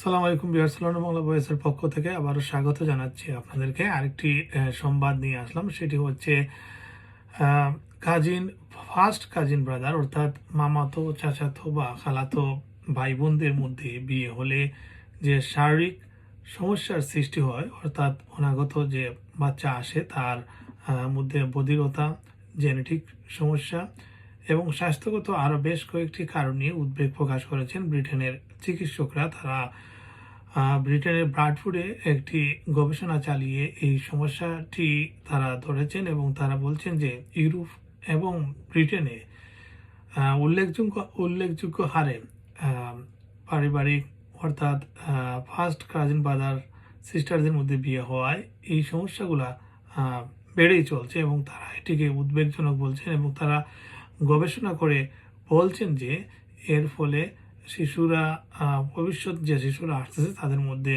সালাম আলাইকুম বিহারসালাম বাংলা বয়েসের পক্ষ থেকে আবারও স্বাগত জানাচ্ছি আপনাদেরকে। আরেকটি সংবাদ নিয়ে আসলাম, সেটি হচ্ছে কাজিন ফার্স্ট কাজিন ব্রাদার অর্থাৎ মামাতো, চাচাতো বা খালাতো ভাই বোনদের মধ্যে বিয়ে হলে যে শারীরিক সমস্যার সৃষ্টি হয়, অর্থাৎ অনাগত যে বাচ্চা আসে তার মধ্যে বধিরতা জেনেটিক সমস্যা এবং স্বাস্থ্যগত আরও বেশ কয়েকটি কারণ উদ্বেগ প্রকাশ করেছেন ব্রিটেনের চিকিৎসকরা। তারা ব্রিটেনের ব্রাডফুডে একটি গবেষণা চালিয়ে এই সমস্যাটি তারা ধরেছেন এবং তারা বলছেন যে ইউরোপ এবং ব্রিটেনে উল্লেখযোগ্য উল্লেখযোগ্য হারে পারিবারিক অর্থাৎ ফার্স্ট কাজিন ব্রাদার সিস্টারদের মধ্যে বিয়ে হওয়ায় এই সমস্যাগুলা বেড়েই চলছে এবং তারা এটিকে উদ্বেগজনক বলছেন এবং তারা গবেষণা করে বলছেন যে এর ফলে শিশুরা ভবিষ্যৎ যে শিশুরা আসতেছে তাদের মধ্যে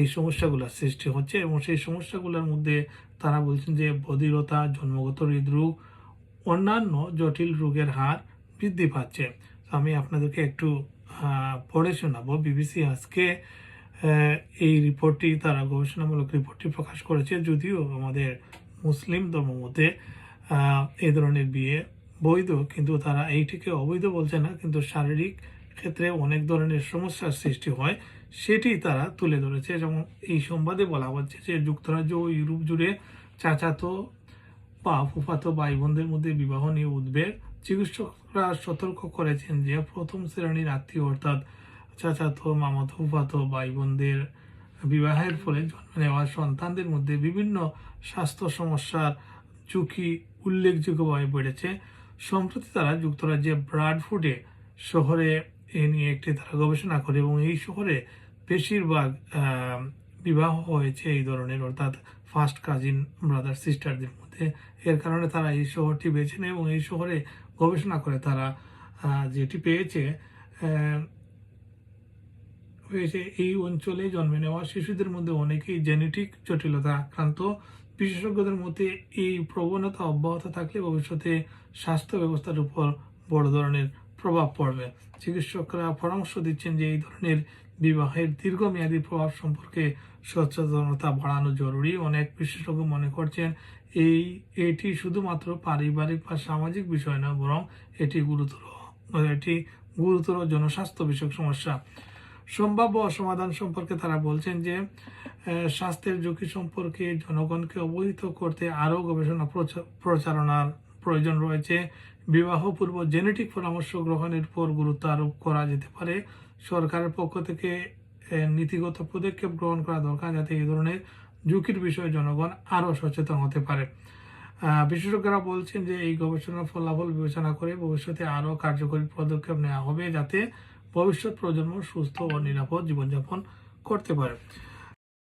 এই সমস্যাগুলোর সৃষ্টি হচ্ছে এবং সেই সমস্যাগুলোর মধ্যে তারা বলছেন যে বধিরতা, জন্মগত হৃদরোগ, অন্যান্য জটিল রোগের হার বৃদ্ধি পাচ্ছে। আমি আপনাদেরকে একটু পড়ে শোনাবো। বিবিসি আজকে এই রিপোর্টটি, তারা গবেষণামূলক রিপোর্টটি প্রকাশ করেছে। যদিও আমাদের মুসলিম ধর্ম মতে এই ধরনের বিয়ে বৈধ, কিন্তু তারা এইটিকে অবৈধ বলছে না, কিন্তু শারীরিক ক্ষেত্রে অনেক ধরনের সমস্যার সৃষ্টি হয়, সেটি তারা তুলে ধরেছে। যেমন এই সংবাদে বলা হচ্ছে যে যুক্তরাজ্য ও ইউরোপ জুড়ে চাচাতো বা ফুফাতো ভাই বোনদের মধ্যে বিবাহ নিয়ে উদ্বেগ। চিকিৎসকরা সতর্ক করেছেন যে প্রথম শ্রেণির আত্মীয় অর্থাৎ চাচাতো, মামাতো, ফুফাতো ভাই বোনদের বিবাহের ফলে জন্ম নেওয়া সন্তানদের মধ্যে বিভিন্ন স্বাস্থ্য সমস্যার ঝুঁকি উল্লেখযোগ্যভাবে বেড়েছে সম্প্রতি তারা যুক্তরাজ্যের ব্রাডফুডে শহরে এ নিয়ে একটি তারা গবেষণা করে এবং এই শহরে বেশিরভাগ বিবাহ হয়েছে এই ধরনের, অর্থাৎ ফার্স্ট কাজিন ব্রাদার সিস্টারদের মধ্যে। এর কারণে তারা এই শহরটি বেছে নেয় এবং এই শহরে গবেষণা করে তারা যেটি পেয়েছে হয়েছে এই অঞ্চলে জন্মে নেওয়া শিশুদের মধ্যে অনেকেই জেনেটিক জটিলতা আক্রান্ত বিশেষজ্ঞদের মতে, এই প্রবণতা অব্যাহত থাকলে ভবিষ্যতে স্বাস্থ্য ব্যবস্থার উপর বড় ধরনের প্রভাব পড়বে। চিকিৎসকরা পরামর্শ দিচ্ছেন যে, এই ধরনের বিবাহের দীর্ঘমেয়াদী প্রভাব সম্পর্কে সচেতনতা বাড়ানো জরুরি। অনেক বিশেষজ্ঞ মনে করছেন, এই, এটি শুধুমাত্র পারিবারিক বা সামাজিক বিষয় না বরং এটি গুরুতর এটি গুরুতর জনস্বাস্থ্য বিষয়ক সমস্যা। সম্ভাব্য সমাধান সম্পর্কে তারা বলছেন যে স্বাস্থ্যের ঝুঁকি সম্পর্কে জনগণকে অবহিত করতে আরও গবেষণা প্রচা- প্রচারণার প্রয়োজন রয়েছে। বিবাহ পূর্ব জেনেটিক পরামর্শ গ্রহণের উপর গুরুত্ব আরোপ করা যেতে পারে। সরকারের পক্ষ থেকে নীতিগত পদক্ষেপ গ্রহণ করা দরকার যাতে এই ধরনের ঝুঁকির বিষয়ে জনগণ আরও সচেতন হতে পারে। বিশেষজ্ঞরা বলছেন যে, এই গবেষণার ফলাফল বিবেচনা করে ভবিষ্যতে আরও কার্যকরী পদক্ষেপ নেওয়া হবে যাতে ভবিষ্যৎ প্রজন্ম সুস্থ ও নিরাপদ জীবনযাপন করতে পারে।